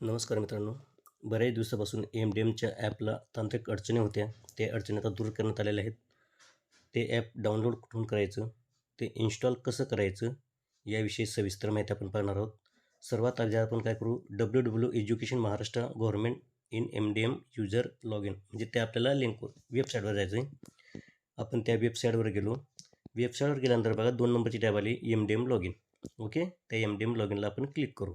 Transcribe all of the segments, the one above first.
नमस्कार मित्रांनो. बऱ्याच दिवसापासून एम डी एमच्या ॲपला तांत्रिक अडचणी होत्या. त्या अडचणी आता दूर करण्यात आलेल्या आहेत. ते ॲप डाउनलोड कुठून करायचं? ते इन्स्टॉल कसं करायचं? याविषयी सविस्तर माहिती आपण पाहणार आहोत. सर्वात आधी आपण काय करू? W W education Maharashtra government in M D M user log in म्हणजे ते आपल्याला लिंकवर वेबसाईटवर जायचं आहे आपण त्या वेबसाईटवर गेलो. वेबसाईटवर गेल्यानंतर बघा दोन नंबरची टॅब आली M D M log in okay त्या एम डी एम लॉग इनला आपण क्लिक करू.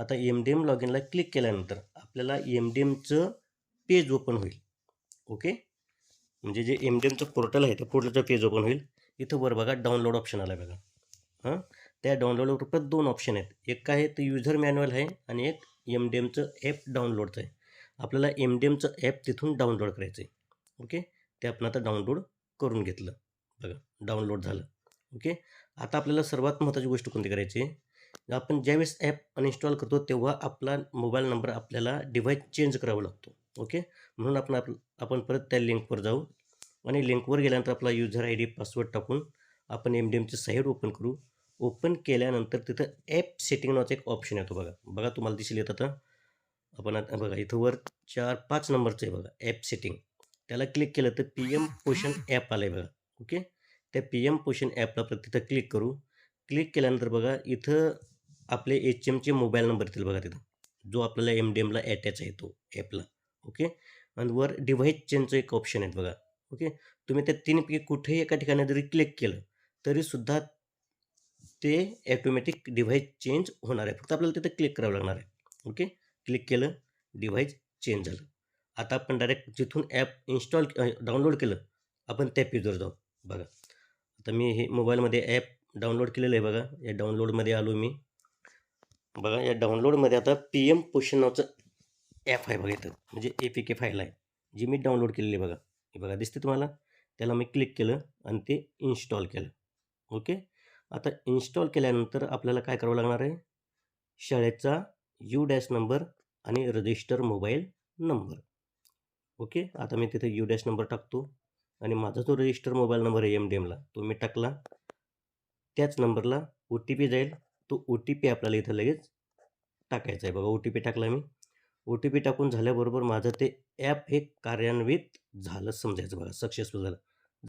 आता एम डी एम लॉग इनला क्लिक केल्यानंतर आपल्याला एम डी एमचं पेज ओपन होईल. ओके म्हणजे जे एम डी एमचं पोर्टल आहे त्या पोर्टलचं पेज ओपन होईल. इथं वर बघा डाउनलोड ऑप्शन आला आहे बघा. हां? त्या डाउनलोड परत दोन ऑप्शन आहेत. एक काय आहे ते युजर मॅन्युअल आहे आणि एक एम डी एमचं ॲप डाउनलोडचं आहे. आपल्याला एम डी एमचं ॲप तिथून डाउनलोड करायचं आहे ओके ते आपण आता डाउनलोड करून घेतलं. बघा डाउनलोड झालं. ओके आता आपल्याला सर्वात महत्त्वाची गोष्ट कोणती करायची? आहे आपण ज्यावेळेस ॲप अनइन्स्टॉल करतो तेव्हा आपला मोबाईल नंबर आपल्याला डिव्हाइस चेंज करावा लागतो. ओके म्हणून आपण आप आपण परत त्या लिंकवर जाऊ आणि लिंकवर गेल्यानंतर आपला युजर आय डी पासवर्ड टाकून आपण एम डी एमची साईट ओपन करू. ओपन केल्यानंतर तिथं ॲप सेटिंग नावाचा एक ऑप्शन येतो बघा. बघा तुम्हाला दिसेल येत आता. आपण आता बघा इथं वर चार पाच नंबरचं आहे बघा ॲप सेटिंग त्याला क्लिक केलं तर पी एम पोषण ॲप आलं आहे बघा. ओके त्या पी एम पोषण ॲपला आपण तिथं क्लिक करू. क्लिक केल्यानंतर बघा इथं आपले एच एमचे मोबाईल नंबर येतील बघा तिथं. जो आपल्याला एम डी एमला अटॅच आहे तो ॲपला ओके आणि वर डिव्हाइस चेंजचं एक ऑप्शन आहे बघा. ओके तुम्ही त्या तीनपैकी कुठेही एका ठिकाणी जरी क्लिक केलं तरीसुद्धा ते ॲटोमॅटिक डिव्हाइस चेंज होणार आहे. फक्त आपल्याला तिथं क्लिक करावं लागणार आहे. ओके क्लिक केलं डिव्हाइस चेंज झालं. आता आपण डायरेक्ट जिथून ॲप इन्स्टॉल डाउनलोड केलं आपण त्या पेजवर जाऊ. बघा. आता मी हे मोबाईलमध्ये ॲप डाउनलोड केलेलं आहे बघा. या डाउनलोडमध्ये आलो मी. बघा या डाउनलोडमध्ये आता पी एम पोषण नावचं ॲप आहे बघा इथं. म्हणजे ए पी के फाईल आहे. जी मी डाउनलोड केलेली आहे बघा. हे बघा दिसते तुम्हाला? त्याला मी क्लिक केलं आणि ते इन्स्टॉल केलं. ओके आता इन्स्टॉल केल्यानंतर आपल्याला काय करावं लागणार आहे? शाळेचा यू डॅश नंबर आणि रजिस्टर मोबाईल नंबर ओके आता मी तिथे यू डॅश नंबर टाकतो. आणि माझा जो रजिस्टर मोबाईल नंबर आहे एम डी एमला तो मी टाकला. त्याच नंबरला ओ टी पी जाईल. तो ओ टी पी आपल्याला इथं लगेच टाकायचा आहे बघा. ओ टी पी टाकला मी. ओ टी पी टाकून झाल्याबरोबर माझं ते ॲप हे कार्यान्वित झालं समजायचं बघा. सक्सेसफुल झालं.